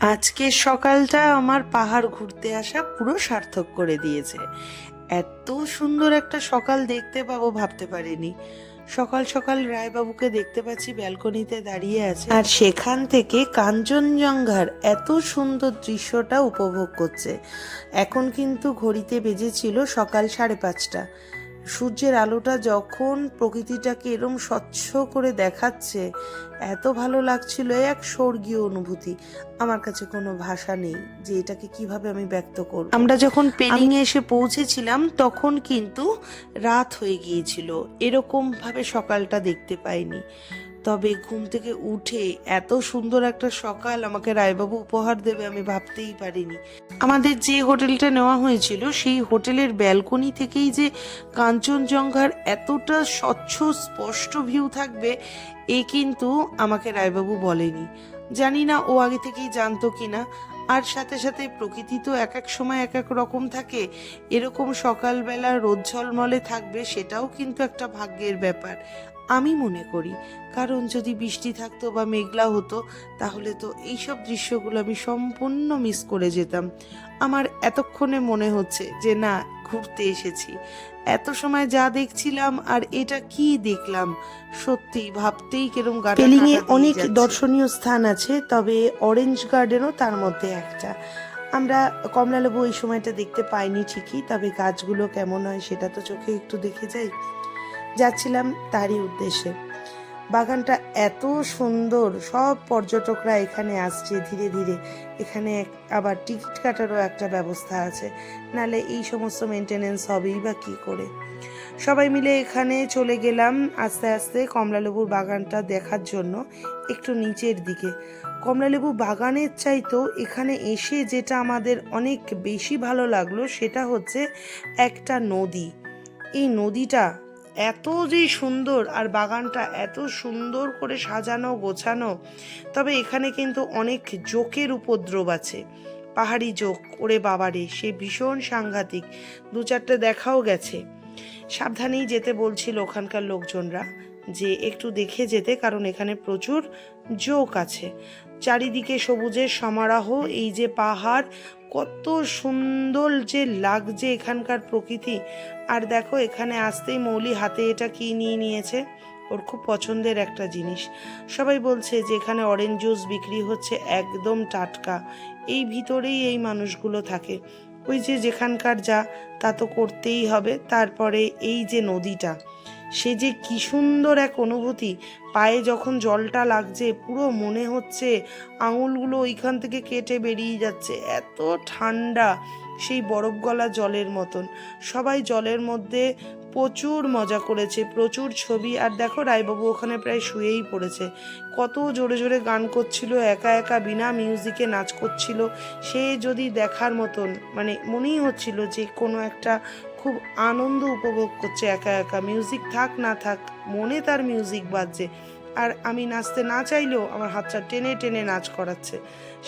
আজকের সকালটা আমার পাহাড় ঘুরতে আসা পুরো সার্থক করে দিয়েছে। এত সুন্দর একটা সকাল দেখতে পাবো ভাবতে পারিনি। সকাল সকাল রায়বাবুকে দেখতে পাচ্ছি ব্যালকনিতে দাঁড়িয়ে আছে। আর সেখান থেকে কাঞ্চনজঙ্ঘার এত সুন্দর দৃশ্যটা উপভোগ করছে। এখন কিন্তু ঘড়িতে বেজেছিল সকাল সাড়ে পাঁচটা। সূর্যের আলোটা যখন প্রকৃতিটাকে এরম স্বচ্ছ করে দেখাচ্ছে এত ভালো লাগছিল এক স্বর্গীয় অনুভূতি। আমার কাছে কোনো ভাষা নেই যে এটাকে কীভাবে আমি ব্যক্ত করব। আমরা যখন পেনিং এসে পৌঁছেছিলাম তখন কিন্তু রাত হয়ে গিয়েছিল। এরকম ভাবে সকালটা দেখতে পাইনি। তবে ঘুম থেকে উঠে এত সুন্দর একটা সকাল আমাকে রায়বাবু উপহার দেবে আমি ভাবতেই পারিনি। আমাদের যে হোটেলটা নেওয়া হয়েছিল, সেই হোটেলের ব্যালকনি থেকেই যে কাঞ্চনজঙ্ঘার এতটা স্বচ্ছ, স্পষ্ট ভিউ থাকবে, এ কিন্তু আমাকে রায়বাবু বলেনি। জানি না ও আগে থেকেই জানতো কিনা। আর সাথে সাথে প্রকৃতি তো এক এক সময় এক এক রকম থাকে। এরকম সকালবেলা রোদ ঝলমলে থাকবে, সেটাও কিন্তু একটা ভাগ্যের ব্যাপার। আমি মনে করি। কারণ যদি বৃষ্টি থাকতো বা মেঘলা হতো তাহলে তো এইসব দৃশ্যগুলো আমি সম্পূর্ণ মিস করে যেতাম। আমার এতক্ষণে মনে হচ্ছে যে না ঘুরতে এসেছি। এত সময় যা দেখছিলাম আর এটা কি দেখলাম সত্যি ভাবতেই কিরম কাঁটা দিয়ে অনেক দর্শনীয় স্থান আছে তবে অরেঞ্জ গার্ডেনও তার মধ্যে একটা। আমরা কমলালেবু এই সময়টা দেখতে পাইনি ঠিকই তবে গাছগুলো কেমন হয় সেটা তো চোখে একটু দেখে যাই। যাচ্ছিলাম তারই উদ্দেশ্যে। বাগানটা এত সুন্দর, সব পর্যটকরা এখানে আসছে ধীরে ধীরে। এখানে আবার টিকিট কাটারও একটা ব্যবস্থা আছে। নালে এই সমস্ত মেনটেনেন্স হবেই বা কী করে? সবাই মিলে এখানে চলে গেলাম আস্তে আস্তে কমলালেবুর বাগানটা দেখার জন্য একটু নিচের দিকে। কমলালেবু বাগানের চাইতো এখানে এসে যেটা আমাদের অনেক বেশি ভালো লাগল সেটা হচ্ছে একটা নদী। এই নদীটা এত যে সুন্দর আর বাগানটা এত সুন্দর করে সাজানো, গোছানো, তবে এখানে কিন্তু অনেক জোকের উপদ্রব আছে। পাহাড়ি জোক, ওরে বাবারে, সে ভীষণ সাংঘাতিক। দু চারটে দেখাও গেছে। সাবধানেই যেতে বলছিল ওখানকার লোকজনরা যে একটু দেখে যেতে, কারণ এখানে প্রচুর জোক আছে। চারিদিকে সবুজের সমারোহ, এই যে পাহাড় কত সুন্দর যে লাগছে এখানকার প্রকৃতি। আর দেখো, এখানে আসতেই মৌলি হাতে এটা কি নিয়ে নিয়েছে? ওর খুব পছন্দের একটা জিনিস। সবাই বলছে যে এখানে অরেঞ্জ জুস বিক্রি হচ্ছে একদম টাটকা। এই ভিতরেই এই মানুষগুলো থাকে। ওই যে যেখানকার যা, তা তো করতেই হবে। তারপরে এই যে নদীটা সে যে কি সুন্দর এক অনুভূতি। পায়ে যখন জলটা লাগছে, পুরো মনে হচ্ছে আঙুলগুলো ওইখান থেকে কেটে বেরিয়ে যাচ্ছে, এত ঠান্ডা সেই বরফ গলা জলের মতন। সবাই জলের মধ্যে প্রচুর মজা করেছে, প্রচুর ছবি। আর দেখো, রায়বাবু ওখানে প্রায় শুয়েই পড়েছে। কত জোরে জোরে গান করছিল, একা একা বিনা মিউজিকে নাচ করছিল। সে যদি দেখার মতন মানে মনেই হচ্ছিল যে কোনো একটা খুব আনন্দ উপভোগ করছে একা একা। মিউজিক থাক না থাক মনে তার মিউজিক বাজছে। আর আমি নাচতে না চাইলেও আমার হাতটা টেনে টেনে নাচ করাচ্ছে।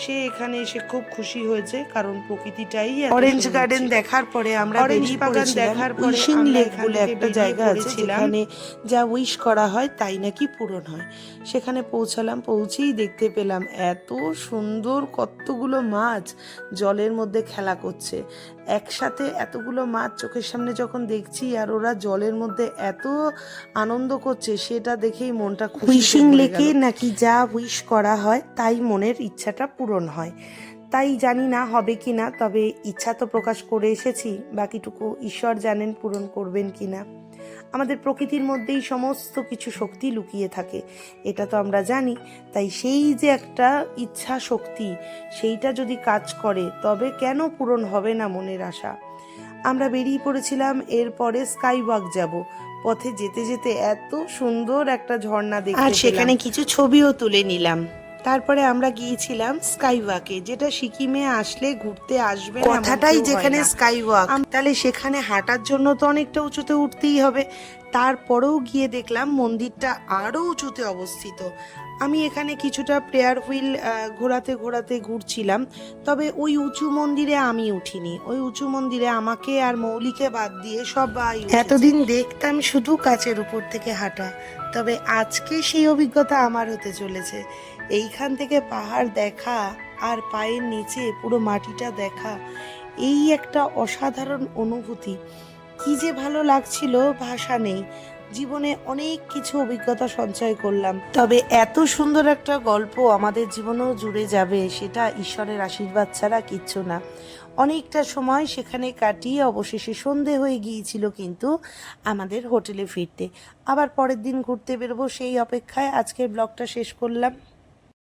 সে এখানে এসে খুব খুশি হয়েছে কারণ প্রকৃতিটাই অরেঞ্জ গার্ডেন দেখার পরে আমরা অরেঞ্জ বাগান দেখার পরে উইশিং লেক বলে একটা জায়গা আছে। যেখানে যা উইশ করা হয় তাই নাকি পূরণ হয়। সেখানে পৌঁছালাম পৌঁছেই দেখতে পেলাম এত সুন্দর কতগুলো মাছ জলের মধ্যে খেলা করছে। একসাথে এতগুলো মাছ চোখের সামনে যখন দেখছি আর ওরা জলের মধ্যে এত আনন্দ করছে সেটা দেখেই মনটা খুশি উইশিং লেকে নাকি যা উইশ করা হয় তাই মনের ইচ্ছাটা পূরণ হয়। তাই জানি না হবে কি না তবে ইচ্ছা তো প্রকাশ করে এসেছি বাকিটুকু ঈশ্বর জানেন পূরণ করবেন কি না। আমাদের প্রকৃতির মধ্যেই সমস্ত কিছু শক্তি লুকিয়ে থাকে এটা তো আমরা জানি। তাই সেই যে একটা ইচ্ছা শক্তি সেইটা যদি কাজ করে তবে কেন পূরণ হবে না মনের আশা? আমরা বেরিয়ে পড়েছিলাম এরপরে স্কাই ওয়াক যাব। পথে যেতে যেতে এত সুন্দর একটা ঝর্ণা দেখতে আর সেখানে কিছু ছবিও তুলে নিলাম। তারপরে আমরা গিয়েছিলাম স্কাইওয়াকে যেটা সিকিমে আসলে ঘুরতে আসবে কথাটাই যেখানে স্কাইওয়াক। স্কাই ওয়াক তাহলে সেখানে হাঁটার জন্য তো অনেকটা উঁচুতে উঠতেই হবে। তারপরেও গিয়ে দেখলাম মন্দিরটা আরও উঁচুতে অবস্থিত। আমি এখানে কিছুটা প্রেয়ার হুইল ঘোরাতে ঘোরাতে ঘুরছিলাম, তবে ওই উঁচু মন্দিরে আমি উঠিনি। ওই উঁচু মন্দিরে আমাকে আর মৌলিকে বাদ দিয়ে সবাই এতদিন দেখতাম শুধু কাচের উপর থেকে হাঁটা, তবে আজকে সেই অভিজ্ঞতা আমার হতে চলেছে। এইখান থেকে পাহাড় দেখা আর পায়ের নিচে পুরো মাটিটা দেখা, এই একটা অসাধারণ অনুভূতি। কি যে ভালো লাগছিল ভাষা নেই জীবনে অনেক কিছু অভিজ্ঞতা সঞ্চয় করলাম। তবে এত সুন্দর একটা গল্প আমাদের জীবনেও জুড়ে যাবে, সেটা ঈশ্বরের আশীর্বাদ ছাড়া কিচ্ছু না। অনেকটা সময় সেখানে কাটিয়ে অবশেষে সন্ধে হয়ে গিয়েছিল কিন্তু আমাদের হোটেলে ফিরতে। আবার পরের দিন ঘুরতে বেরোবো সেই অপেক্ষায় আজকের ব্লগটা শেষ করলাম।